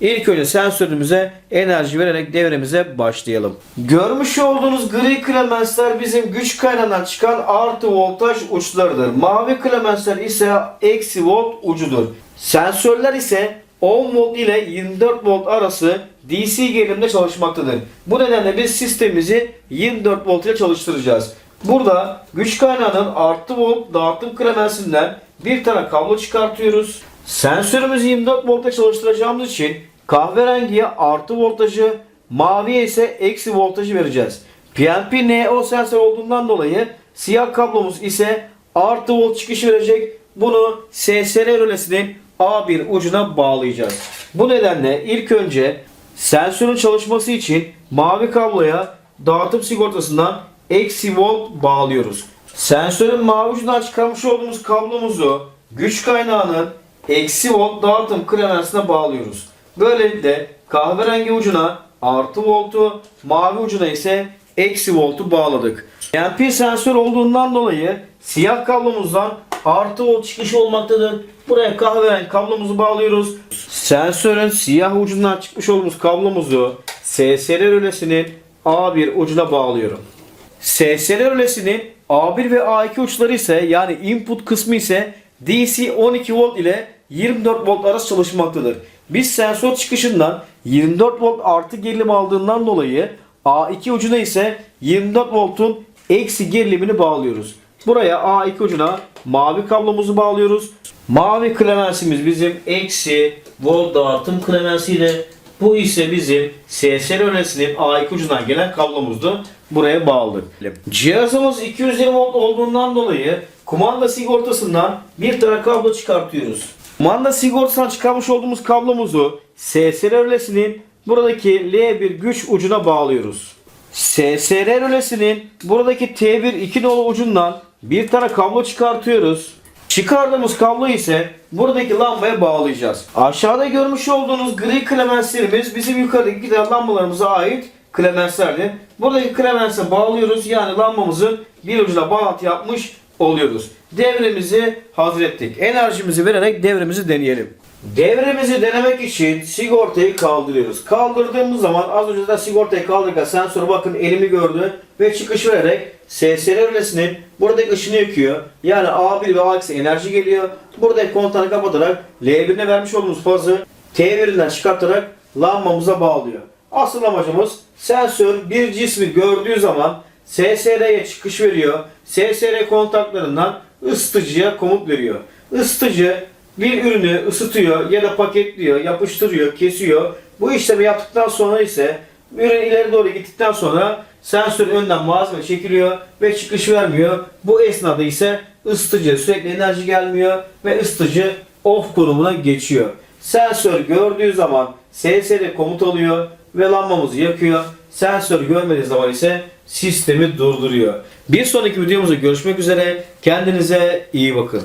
İlk önce sensörümüze enerji vererek devremize başlayalım. Görmüş olduğunuz gri klemensler bizim güç kaynağından çıkan artı voltaj uçlarıdır. Mavi klemensler ise eksi volt ucudur. Sensörler ise 10 volt ile 24 volt arası DC gerilimde çalışmaktadır. Bu nedenle biz sistemimizi 24 volt ile çalıştıracağız. Burada güç kaynağının artı volt dağıtım klemensinden bir tane kablo çıkartıyoruz. Sensörümüzü 24 voltta çalıştıracağımız için kahverengiye artı voltajı, maviye ise eksi voltajı vereceğiz. PNP NO sensör olduğundan dolayı siyah kablomuz ise artı volt çıkış verecek. Bunu SSR rölesinin A1 ucuna bağlayacağız. Bu nedenle ilk önce sensörün çalışması için mavi kabloya dağıtım sigortasından eksi volt bağlıyoruz. Sensörün mavi ucundan çıkarmış olduğumuz kablomuzu güç kaynağının eksi volt dağıtım klemensine bağlıyoruz. Böylelikle kahverengi ucuna artı voltu, mavi ucuna ise eksi voltu bağladık. MP sensör olduğundan dolayı siyah kablomuzdan artı volt çıkışı olmaktadır. Buraya kahverengi kablomuzu bağlıyoruz. Sensörün siyah ucundan çıkmış olduğumuz kablomuzu SSR rölesinin A1 ucuna bağlıyorum. SSR rölesinin A1 ve A2 uçları ise yani input kısmı ise DC 12 volt ile 24 volt arası çalışmaktadır. Biz sensör çıkışından 24 volt artı gerilim aldığından dolayı A2 ucuna ise 24 voltun eksi gerilimini bağlıyoruz. Buraya A2 ucuna mavi kablomuzu bağlıyoruz. Mavi klemensimiz bizim eksi volt dağıtım klemensiyle bu ise bizim SSR önesinin A2 ucundan gelen kablomuzdu. Buraya bağladık. Cihazımız 220 volt olduğundan dolayı kumanda sigortasından bir tane kablo çıkartıyoruz. Kumanda sigortasından çıkarmış olduğumuz kablomuzu SSR rölesinin buradaki L1 güç ucuna bağlıyoruz. SSR rölesinin buradaki T1 2 nolu ucundan bir tane kablo çıkartıyoruz. Çıkardığımız kablo ise buradaki lambaya bağlayacağız. Aşağıda görmüş olduğunuz gri klemenslerimiz bizim yukarıdaki gider lambalarımıza ait klemenslerdi. Buradaki klemense bağlıyoruz. Yani lambamızın bir ucuna bağlantı yapmış oluyoruz. Devremizi hazır ettik. Enerjimizi vererek devremizi deneyelim. Devremizi denemek için sigortayı kaldırıyoruz. Kaldırdığımız zaman az önce de sigortayı kaldırırken sensör bakın elimi gördü ve çıkış vererek SSR rölesinin buradaki ışını yakıyor. Yani A1 ve A2 enerji geliyor. Buradaki kontağını kapatarak L1'ine vermiş olduğumuz fazı T1'inden çıkartarak lambamıza bağlıyor. Asıl amacımız sensör bir cismi gördüğü zaman SSR'ye çıkış veriyor. SSR kontaklarından ısıtıcıya komut veriyor. Isıtıcı bir ürünü ısıtıyor ya da paketliyor, yapıştırıyor, kesiyor. Bu işlemi yaptıktan sonra ise ürün ileri doğru gittikten sonra sensör önden malzeme çekiliyor ve çıkış vermiyor. Bu esnada ise ısıtıcı sürekli enerji gelmiyor ve ısıtıcı off konumuna geçiyor. Sensör gördüğü zaman SSR komut alıyor ve lambamızı yakıyor. Sensör görmediği zaman ise sistemi durduruyor. Bir sonraki videomuzda görüşmek üzere. Kendinize iyi bakın.